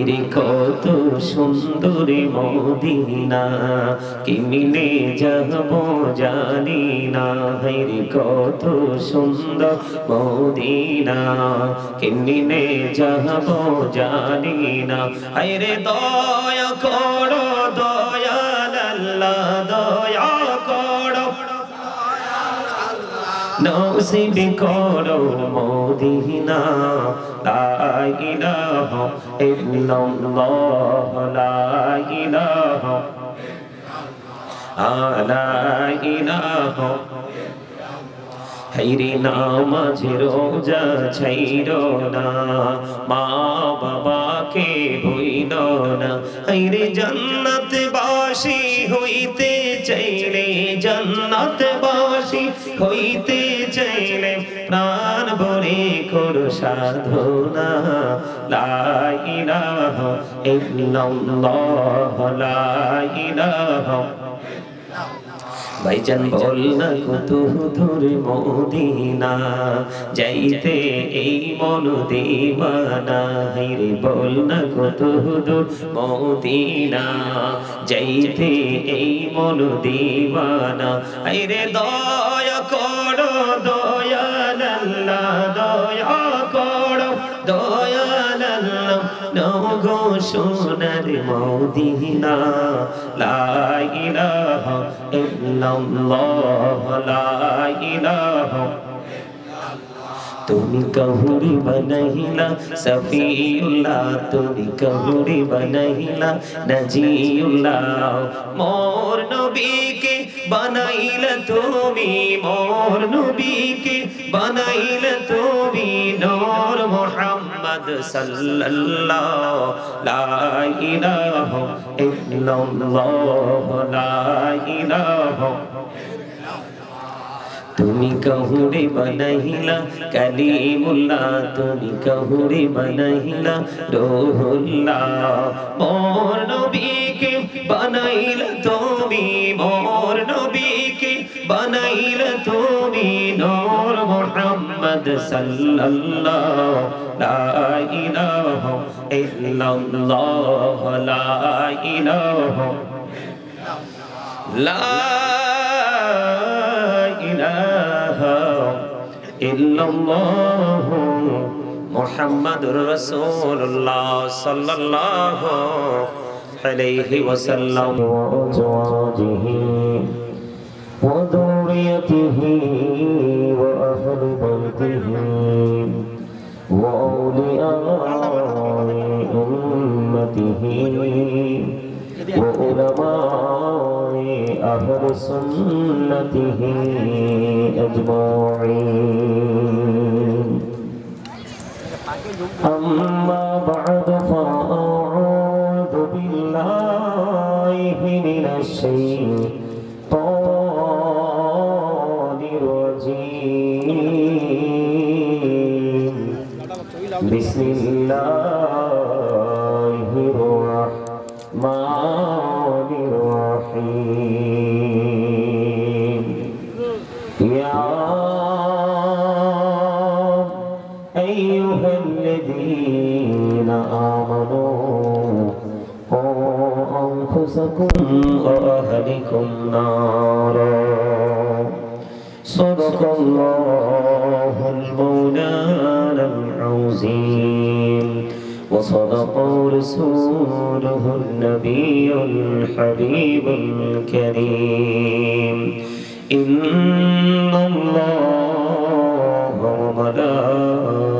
হাইরে কত সুন্দর মদিনা কি মিলে যাব জানি না। হাইরে কত সুন্দর মদিনা কি মিলে যাব জানি না। হাইরে দয়া করো নসিব করো মদিনা, লা ইল্লাল্লাহ, লা রোজা ছাইর না, মা বাবাকে ভইল না, হাইরে জান্নাত বাসি হইতে চাইলে জান্নাত বাসি হইতে চাইলে প্রাণ ভরে করো সাধনা। লা ইলাহা ইল্লাল্লাহ, লা ইলাহা ভাইজান বল না কত দূর মদিনা, যাইতে এই মন দিবানা হাইরে বল না কত দূর মদিনা, যাইতে এই মন দিবানা হাইরে দয়া মদিনা, লা ইলাহা ইল্লাল্লাহ, লা ইলাহা তুমি কহুরি বনহিলা সফিউল্লাহ। তুমি কহুরি বনহিলা নজিউল্লাহ। মোর নবীকে বানাইলা তুমি মোর নবীকে, বানাইলা তুমি নূর মুহাম্মদ সাল্লাল্লাহ লা ইলাহা ইল্লাল্লাহ তুমি কহুরে বনহিলা কলিমুল্লাহ, তুমি কহুরে বনহিলা রোহুল্লাহ। মোর নবীকে বানাইলা নূর মুহাম্মদ সাল্লাল্লাহ লা ইলাহা ইল্লাল্লাহ লা ইলাহা লা ইলাহা ইল্লাল্লাহ মুহাম্মাদুর রাসূলুল্লাহ সাল্লাল্লাহু আলাইহি ওয়াসাল্লাম ওয়াজওয়াজিহি وذريته وأهل بيته وأولياء أمته وعلماء أهل سنته أجمعين أما بعد فأعوذ بالله من الشيطان الذين آمنوا. أنفسكم وأهلكم نارا. صدق الله المولانا العظيم. وصدق رسوله النبي الحبيب الكريم. إن الله وملائكته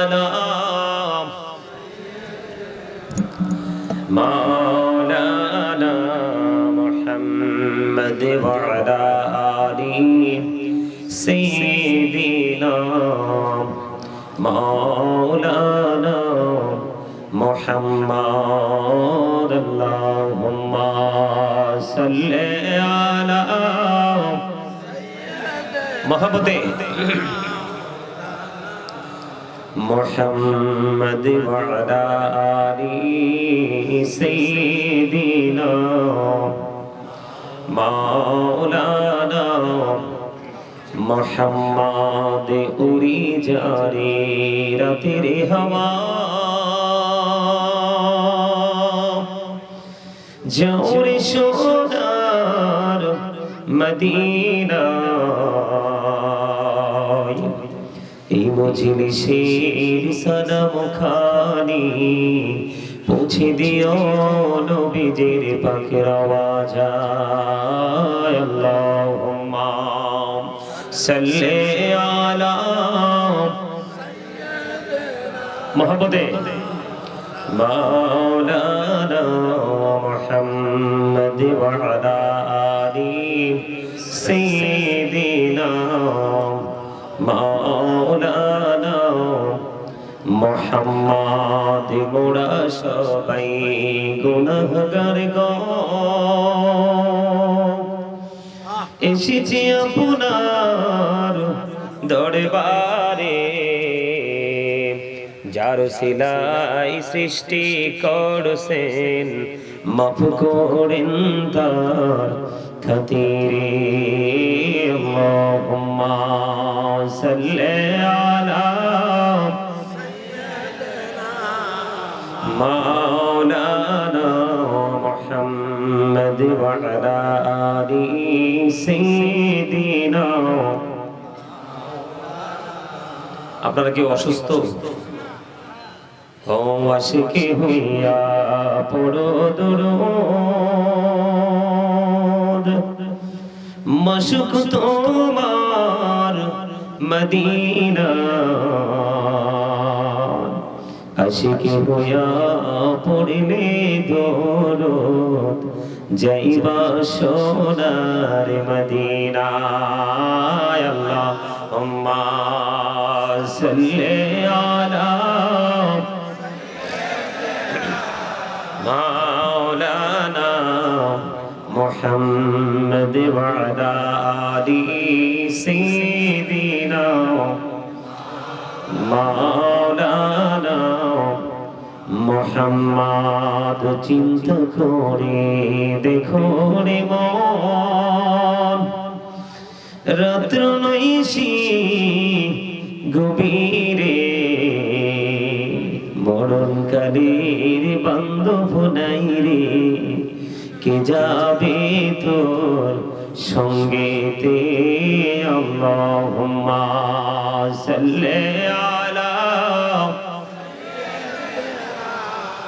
محمد وعلى آله سيدنا مولانا محمد اللهم صل على محبته محمد وعلى آله سيدنا মাওলানা মোহাম্মদ উড়ি যারে রাতের হাওয়া। যাওরে সোনার মদিনা এই মজলিসের সদমখানি পৌঁছে দিও নবীজির পাখির আওয়াজ। আল্লাহুম্মা সাল্লি আলা মহব্বতে মাওলানা মুহাম্মদ ওয়া আলা আলি সাইয়্যিদিনা মাওলানা মুহাম্মদ মোহাম্মদ মোরা সবাই গুণাগার এসেছি আপনার দরবারে, যার সিলাই সৃষ্টি করছেন, মাফ করেন তার খাতিরে। আল্লাহুম্মা সাল্লি وعلى آل سيدنا আপনারা কি অসুস্থ ও আশিকি হইয়া পড়ো দুরুদ মশুক তোমার মদিনা আশিকি হইয়া পড়িলে দরদ যাইব সোনার মদিনায় আল্লাহ উম্মা সাল্লি আলা মাওলানা মুহাম্মদ ওয়া আলা আলি মাওলানা মোহাম্মদ, চিন্তা করে দেখো রে মন। রাত্র নৈশি গভীরে মরণকারীর বান্ধব নাই রে। কে যাবে তোর সঙ্গেতে? আল্লাহুম্মা সাল্লি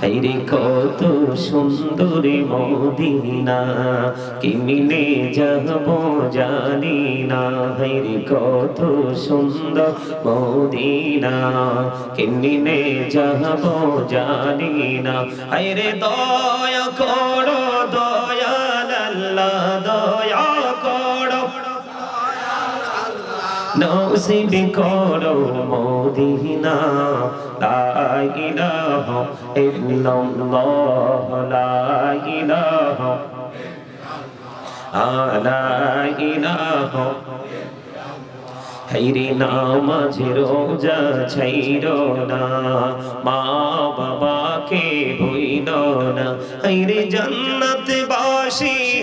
হাইরে কত সুন্দরী মদিনা কি মিলে যাব জানি না। হাইরে কত সুন্দর মদিনা কি মিলে যাব জানি না। হাইরে দয়া করো নসিব করো মদিনা। লা ইলাহা ইল্লাল্লাহ, লা ইলাহা লা ইলাহা রোজা ছাইর না, মা বাবাকে হইল না। হাইরে জান্নাত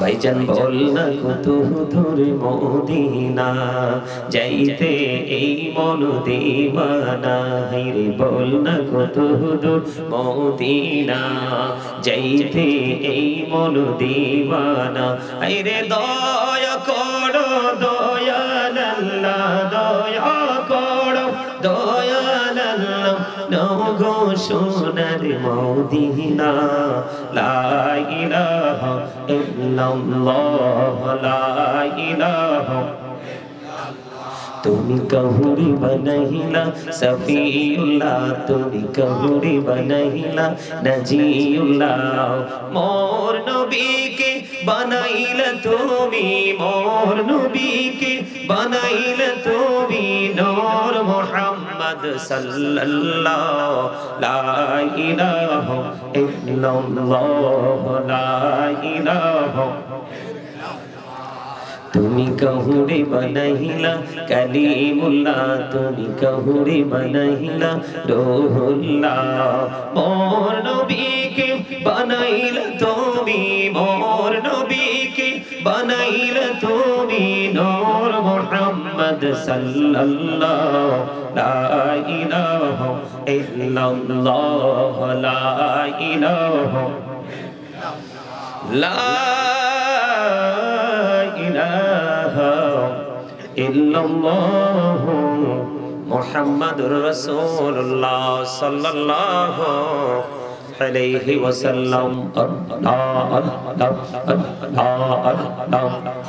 ভাইজান বল না কত ধরে মদিনা, যাইতে এই মন দিবানা। হাইরে বল না কত দূর মদিনা, যাইতে এই মন দিবানা। হাইরে দয়া করো দয়াল সোনার মদিনা, লা ইলাহা ইল্লাল্লাহ, লা ইলাহা। তুমি कहूरी বনহিলা सफीउल्ला তুমি कहूरी বনহিলা नजीउल्ला मोर নবী বানাইলা তুমি মোর নবীকে, বানাইলা তুমি নূর মুহাম্মদ সাল্লাল্লাহ লা ইলাহা ইল্লাল্লাহ লা ইলাহা তুমি কহুরে বনহিলা কালিমুল্লাহ, তুমি কহুরে বনহিলা রোহুল্লাহ। মোর নবীকে বানাইলা তুমি নূর মুহাম্মদ সাল্লাল্লাহ লা ইলাহা ইল্লাল্লাহ। লা ইলাহা লা ইলাহা ইল্লাল্লাহ রাসূলুল্লাহ সাল্লাল্লাহু عليه وسلم الله الله الله الله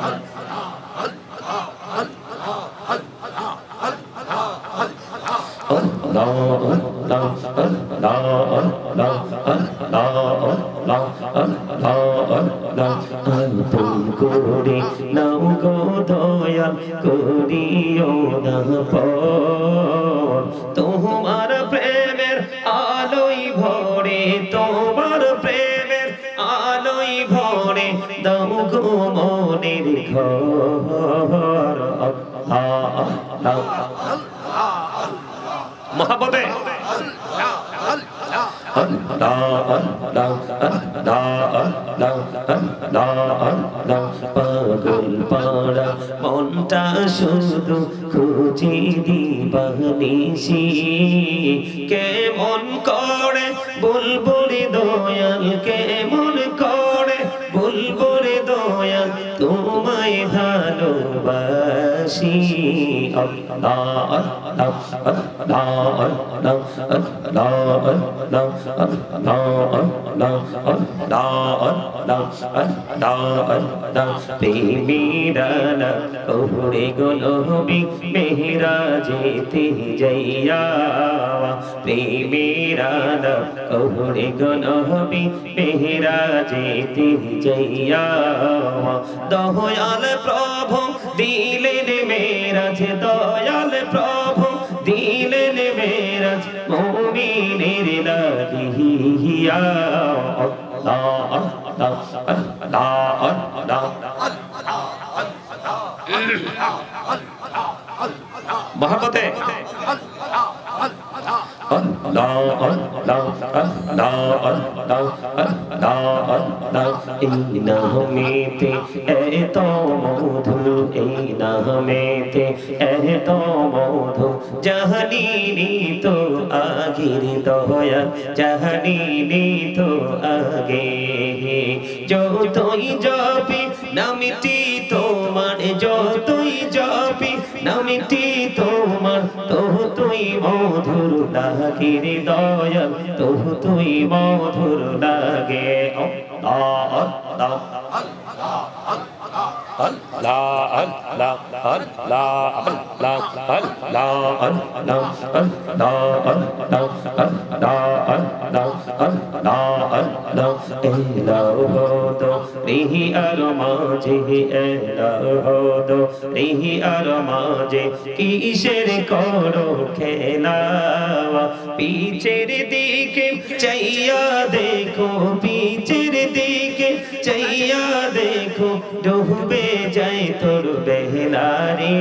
করে নাও গো দয়াল করিও না পর তোমার প্রেম তোমার প্রেমের আলোই ভরে দাও গো মনের ঘর। পাগল পাড়া মনটা শুধু কেমন করে প্রেমীরালা কহুরে গলহবি মেহরা যেতে যাইয়া প্রেমীরালা কহুরে গলহবি মেহরা যেতে যাইয়া দয়াল প্রভু দিলেন إلهه يا الله الله الله الله محبتیں اللہ اللہ اللہ اللہ اللہ اللہ এই নামেতে এত মধু এই নামেতে এত মধু জাহানিনি তো আগির দয়া তো আগে যতই জপি নামটি মধুর লাগে রে দয়াল তো তুই মধুর লাগে আল্লাহ রিহি আর মাঝে এলাহো দো রিহি আর মাঝে কিসের করো খেলা পিছের দিকে চাইয়া দেখো পিছের দিকে চাইয়া দেখো ডুবে যায় তোর বেহলারে।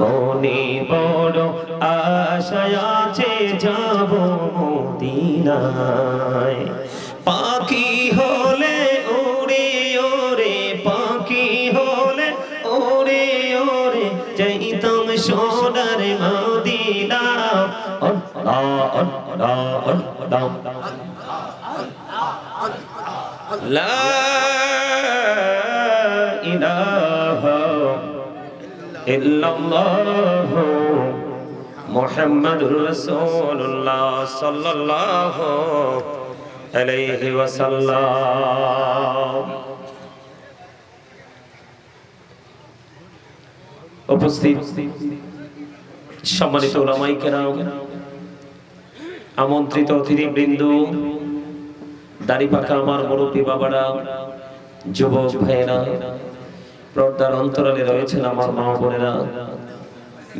মনে বড় আশায় আছে যাব মদিনায়। পাখি হলে لا إله إلا الله محمد رسول الله صلى الله عليه وسلم উপস্থিত সম্মানিত ওলামাই কেরাম আমন্ত্রিত অতিথিবৃন্দ, দাড়ি পাকা আমার মুরব্বী বাবারা, যুবক ভাইয়েরা, পর্দার অন্তরালে রয়েছেন আমার মা বোনেরা।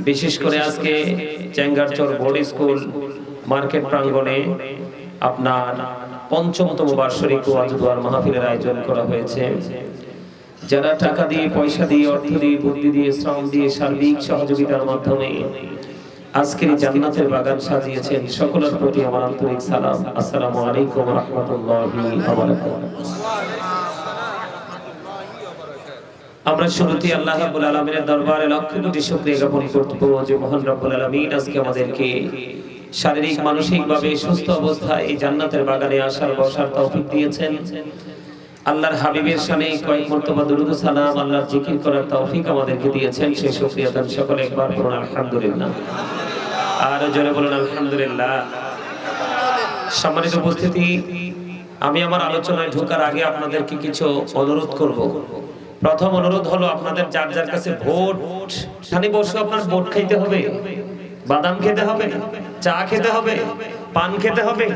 বিশেষ করে আজকে চ্যাঙ্গারচর বোর্ড স্কুল মার্কেট প্রাঙ্গণে আপনার পঞ্চমতম বার্ষিক ওয়াজুয়ার মাহফিলের আয়োজন করা হয়েছে। যারা টাকা দিয়ে, পয়সা দিয়ে, অর্থ দিয়ে, বুদ্ধি দিয়ে, শ্রম দিয়ে সার্বিক সহযোগিতার মাধ্যমে আজকের জান্নাতের বাগান সাজিয়েছেন সকলের প্রতি আমার আন্তরিক সালাম। আসসালামু আলাইকুম রহমতুল্লাহি ওয়া বারাকাতুহু। আমরা শুরুতে আল্লাহ রাব্বুল আলামিনের দরবারে লক্ষ কোটি শুকরিয়া জ্ঞাপন করব যে মহান রব্বুল আলামিন আজকে আমাদেরকে শারীরিক মানসিক ভাবে সুস্থ অবস্থায় এই জান্নাতের বাগানে আসার, বসার তৌফিক দিয়েছেন। আল্লাহর হাবিবের সামনে কয়েক মর্তবা দুরুদ সালাম, আল্লাহর জিকির করার তৌফিক আমাদেরকে দিয়েছেন। সেই শুকরিয়া দান সকলে একবার বলুন আলহামদুলিল্লাহ। আর জোরে বলুন, আলহামদুলিল্লাহ। সম্মানিত উপস্থিতি, আমি আমার আলোচনায় ঢোকার আগে আপনাদেরকে কিছু অনুরোধ করব। প্রথম অনুরোধ হলো আপনাদের যার যার কাছে ভোট, এখানে বসে আপনার ভোট খাইতে হবে। বাদাম খেতে হবে, চা খেতে হবে, পান খেতে হবে।